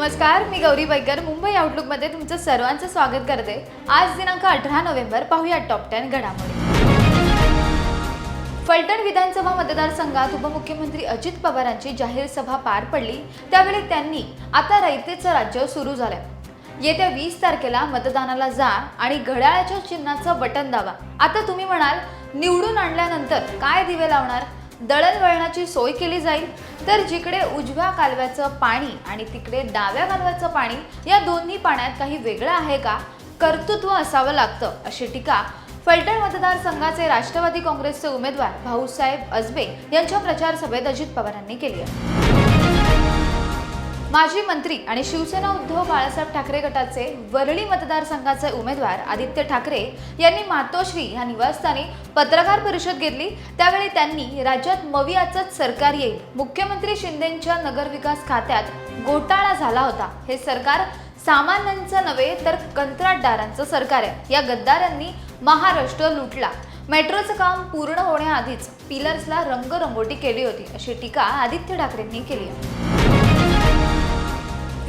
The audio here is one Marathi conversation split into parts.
नमस्कार मी गौरी बैकर मुंबई आउटलुकमध्ये तुमचं सर्वांचं स्वागत करते. आज दिनांक अठरा नोव्हेंबर पाहूया टॉप टेन घडामोडी. फलटण विधानसभा मतदारसंघात उपमुख्यमंत्री अजित पवारांची जाहीर सभा पार पडली. त्यावेळी त्यांनी आता रयतेचं राज्य सुरू झालंय. येत्या वीस तारखेला मतदानाला जा आणि घड्याळाच्या चिन्हाचं बटन दाबा. आता तुम्ही म्हणाल निवडून आणल्यानंतर काय दिवे लावणार? दळणवळणाची सोय केली जाईल. तर जिकडे उजव्या कालव्याचं पाणी आणि तिकडे डाव्या कालव्याचं पाणी या दोन्ही पाण्यात काही वेगळं आहे का? कर्तृत्व असावं लागतं अशी टीका फलटण मतदारसंघाचे राष्ट्रवादी काँग्रेसचे उमेदवार भाऊसाहेब अजबे यांच्या प्रचार सभेत अजित पवारांनी केली आहे. माजी मंत्री आणि शिवसेना उद्धव बाळासाहेब ठाकरे गटाचे वरळी मतदारसंघाचे उमेदवार आदित्य ठाकरे यांनी मातोश्री या निवासस्थानी पत्रकार परिषद घेतली. त्यावेळी त्यांनी राज्यात मवियाचंच सरकार येईल. मुख्यमंत्री शिंदेंच्या नगरविकास खात्यात घोटाळा झाला होता. हे सरकार सामान्यांचं नव्हे तर कंत्राटदारांचं सरकार आहे. या गद्दारांनी महाराष्ट्र लुटला. मेट्रोचं काम पूर्ण होण्याआधीच पिलर्सला रंगरंगोटी केली होती अशी टीका आदित्य ठाकरेंनी केली आहे.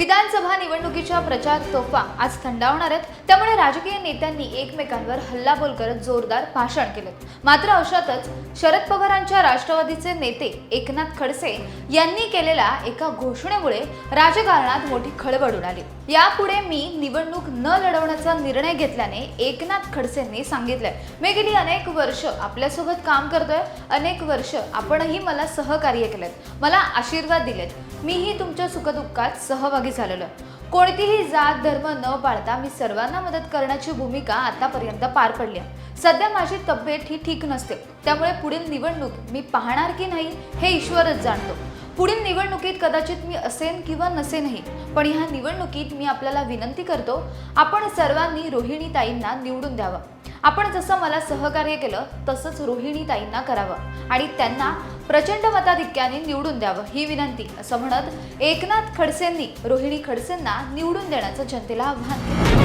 विधानसभा निवडणुकीच्या प्रचार तोफा आज थंडावणार आहेत. त्यामुळे राजकीय नेत्यांनी एकमेकांवर हल्लाबोल करत जोरदार भाषण केलं. मात्र अशातच शरद पवारांच्या राष्ट्रवादीचे नेते एकनाथ खडसे यांनी केलेल्या एका घोषणेमुळे राजकारणात मोठी खळबळ उडाली. यापुढे मी निवडणूक न लढवण्याचा निर्णय घेतल्याने एकनाथ खडसेंनी सांगितलंय मी गेली अनेक वर्ष आपल्यासोबत काम करतोय. अनेक वर्ष आपणही मला सहकार्य केलेत मला आशीर्वाद दिलेत. मीही तुमच्या सुखदुःखात सहभागी झालेलो आहे. कोणतीही जात धर्म न पाळता मी सर्वांना मदत करण्याची भूमिका आतापर्यंत पार पडली आहे. सध्या माझी तब्येत ही ठीक नसते. त्यामुळे पुढील निवडणूक मी पाहणार की नाही हे ईश्वरच जाणतो. पुढील निवडणुकीत कदाचित मी असेन किंवा नसेनही पण ह्या निवडणुकीत मी आपल्याला विनंती करतो आपण सर्वांनी रोहिणी ताईंना निवडून द्यावं. आपण जसं मला सहकार्य केलं तसंच रोहिणी ताईंना करावं. आणि त्यांना प्रचंड मताधिक्याने निवडून द्यावं ही विनंती असं म्हणत एकनाथ खडसेंनी रोहिणी खडसेंना निवडून देण्याचं जनतेला आव्हान. केलं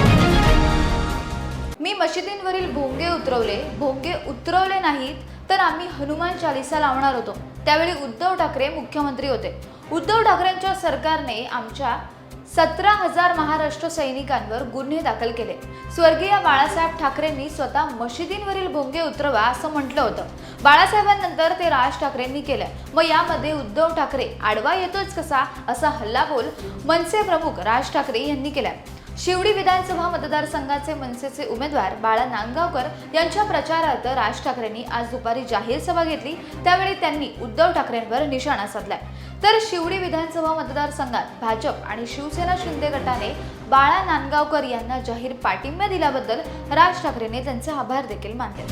मी मशिदींवरील भोंगे उतरवले. भोंगे उतरवले नाहीत तर आम्ही हनुमान चालिसा लावणार होतो. त्यावेळी उद्धव ठाकरे मुख्यमंत्री होते. उद्धव ठाकरेंच्या सरकारने आमच्या सतरा हजार महाराष्ट्र सैनिकांवर गुन्हे दाखल केले. स्वर्गीय बाळासाहेब ठाकरेंनी स्वतः मशिदींवरील भोंगे उतरवा असं म्हटलं होतं. बाळासाहेबांनंतर ते राज ठाकरेंनी केलं. मग यामध्ये उद्धव ठाकरे आडवा येतोच कसा असा हल्लाबोल मनसे प्रमुख राज ठाकरे यांनी केलाय शिवडी विधानसभा मतदारसंघाचे मनसेचे उमेदवार बाळा नांदगावकर यांच्या प्रचारार्थ राज ठाकरेंनी आज दुपारी जाहीर सभा घेतली. त्यावेळी त्यांनी उद्धव ठाकरेंवर निशाणा साधलाय. तर शिवडी विधानसभा मतदारसंघात भाजप आणि शिवसेना शिंदे गटाने बाळा नांदगावकर यांना जाहीर पाठिंबा दिल्याबद्दल राज ठाकरेंनी त्यांचे आभार देखील मानले.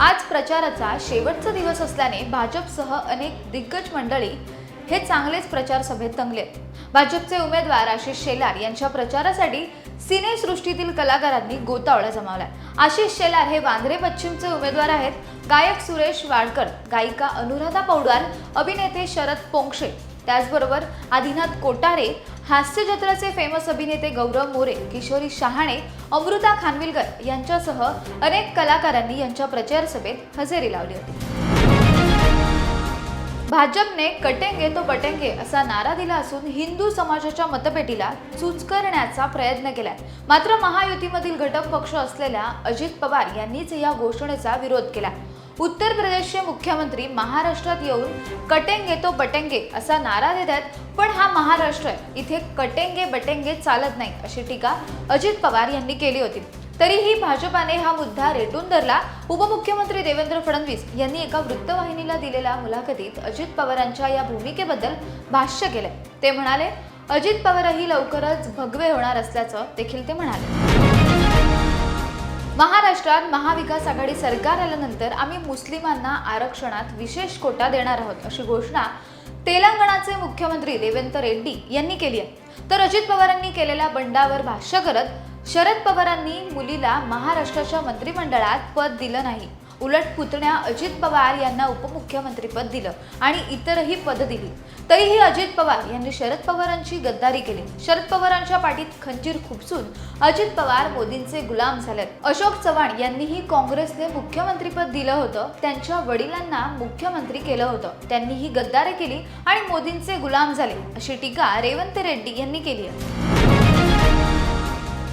आज प्रचाराचा शेवटचा दिवस असल्याने भाजपसह अनेक दिग्गज मंडळी हे चांगलेच प्रचार सभेत तंगले. भाजपचे उमेदवार आशिष शेलार यांच्या प्रचारासाठी सिनेसृष्टीतील कलाकारांनी गोतावळा जमावलाय. आशिष शेलार हे वांद्रे पश्चिमचे उमेदवार आहेत. गायक सुरेश वाडकर गायिका अनुराधा पौडवाल अभिनेते शरद पोंक्षे. त्याचबरोबर आदिनाथ कोटारे हास्यजत्राचे फेमस अभिनेते गौरव मोरे किशोरी शहाणे अमृता खानविलकर यांच्यासह अनेक कलाकारांनी यांच्या प्रचार सभेत हजेरी लावली होती. भाजपने कटेंगे तो बटेंगे असा नारा दिला असून हिंदू समाजाच्या मतपेटीला चूच करण्याचा प्रयत्न केलाय. मात्र महायुतीमधील घटक पक्ष असलेल्या अजित पवार यांनीच या घोषणेचा विरोध केला उत्तर प्रदेशचे मुख्यमंत्री महाराष्ट्रात येऊन कटेंगे तो बटेंगे असा नारा देत आहेत पण हा महाराष्ट्र आहे इथे कटेंगे बटेंगे चालत नाही अशी टीका अजित पवार यांनी केली होती. तरीही भाजपाने हा मुद्दा रेटून धरला. उपमुख्यमंत्री देवेंद्र फडणवीस यांनी एका वृत्तवाहिनीला दिलेल्या मुलाखतीत अजित पवारांच्या या भूमिकेबद्दल भाष्य केलंय. ते म्हणाले अजित पवारही लवकरच भगवे होणार असल्याचं देखील ते म्हणाले. महाराष्ट्रात महाविकास आघाडी सरकार आल्यानंतर आम्ही मुस्लिमांना आरक्षणात विशेष कोटा देणार आहोत अशी घोषणा तेलंगणाचे मुख्यमंत्री देवेंद्र रेड्डी यांनी केली आहे. तर अजित पवारांनी केलेल्या बंडावर भाष्य करत शरद पवारांनी मुलीला महाराष्ट्राच्या मंत्रिमंडळात पद दिलं नाही. उलट पुतण्या अजित पवार यांना उपमुख्यमंत्रीपद दिलं आणि इतरही पद दिली. तरीही अजित पवार यांनी शरद पवारांची गद्दारी केली. शरद पवारांच्या पाठीत खंजीर खुपसून अजित पवार मोदींचे गुलाम झालेत अशोक चव्हाण यांनीही काँग्रेसने मुख्यमंत्रीपद दिलं होतं. त्यांच्या वडिलांना मुख्यमंत्री केलं होतं. त्यांनी ही गद्दारी केली आणि मोदींचे गुलाम झाले अशी टीका रेवंत रेड्डी यांनी केली आहे.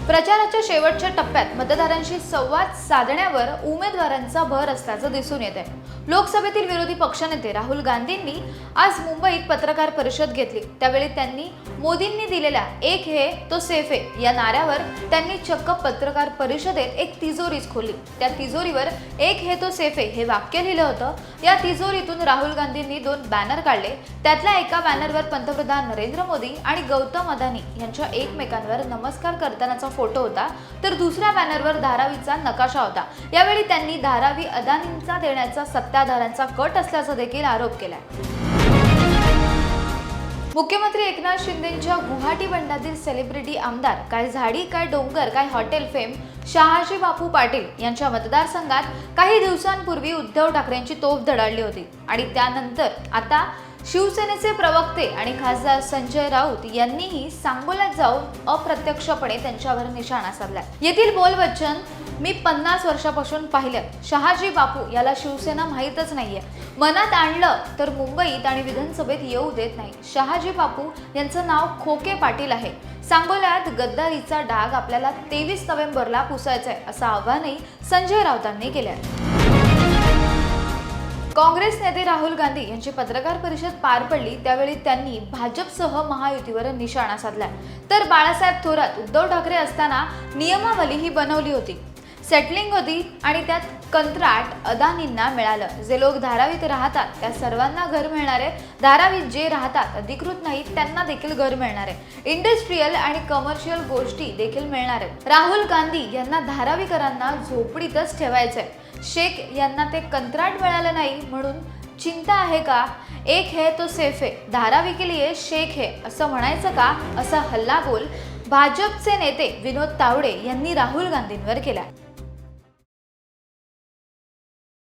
प्रचाराच्या शेवटच्या टप्प्यात मतदारांशी संवाद साधण्यावर उमेदवारांचा भर असल्याचं दिसून येत आहे लोकसभेतील विरोधी पक्षनेते राहुल गांधींनी आज मुंबईत पत्रकार परिषद घेतली. त्यावेळी त्यांनी मोदींनी दिलेल्या एक हे तो सेफ आहे. या नाऱ्यावर त्यांनी चक्क पत्रकार परिषदेत एक तिजोरीच खोलली. त्या तिजोरीवर एक हे तो सेफ आहे हे वाक्य लिहिलं होतं. या तिजोरीतून राहुल गांधींनी दोन बॅनर काढले. त्यातल्या एका बॅनरवर पंतप्रधान नरेंद्र मोदी आणि गौतम अदानी यांच्या एकमेकांवर नमस्कार करतानाचा फोटो होता तर दुसऱ्या बॅनरवर धारावीचा नकाशा होता. यावेळी त्यांनी धारावी अदानींचा देण्याचा सत्ताधाऱ्यांचा कट असल्याचा देखील आरोप केलाय. मुख्यमंत्री एकनाथ शिंदेच्या गुवाहाटी बंडातील सेलिब्रिटी आमदार काय झाडी काय डोंगर काय हॉटेल फेम शहाजी बापू पाटील यांच्या मतदारसंघात काही दिवसांपूर्वी उद्धव ठाकरेंची तोफ धडाडली होती. आणि त्यानंतर आता शिवसेनेचे प्रवक्ते आणि खासदार संजय राऊत यांनीही सांगोल्यात जाऊन अप्रत्यक्षपणे त्यांच्यावर निशाणा साधला येथील बोलवचन मी पन्नास वर्षापासून पाहिलं. शहाजी बापू याला शिवसेना माहीतच नाहीये. मनात आणलं तर मुंबईत आणि विधानसभेत येऊ देत नाही. शहाजी बापू यांचं नाव खोके पाटील आहे. सांगोल्यात गद्दारीचा डाग आपल्याला तेवीस नोव्हेंबरला पुसायचा आहे असं आव्हानही संजय राऊतांनी केलं आहे काँग्रेस नेते राहुल गांधी यांची पत्रकार परिषद पार पडली त्यावेळी त्यांनी भाजपसह महायुतीवर निशाणा साधला तर बाळासाहेब थोरात उद्धव ठाकरे असताना नियमावली ही बनवली होती. सेटलिंग होती आणि त्यात कंत्राट अदानींना मिळालं. जे लोक धारावीत राहतात त्या सर्वांना घर मिळणार. आहे धारावीत जे राहतात अधिकृत नाहीत त्यांना देखील घर मिळणार. आहे इंडस्ट्रीयल आणि कमर्शियल गोष्टी देखील मिळणार. आहेत राहुल गांधी यांना धारावीकरांना झोपडीतच ठेवायचंय. शेख यांना ते कंत्राट मिळालं नाही म्हणून चिंता आहे का? एक है तो सेफ है. धारावी के लिए शेख है. असं म्हणायचं का? असा हल्लाबोल भाजपचे नेते विनोद तावडे यांनी राहुल गांधींवर केला.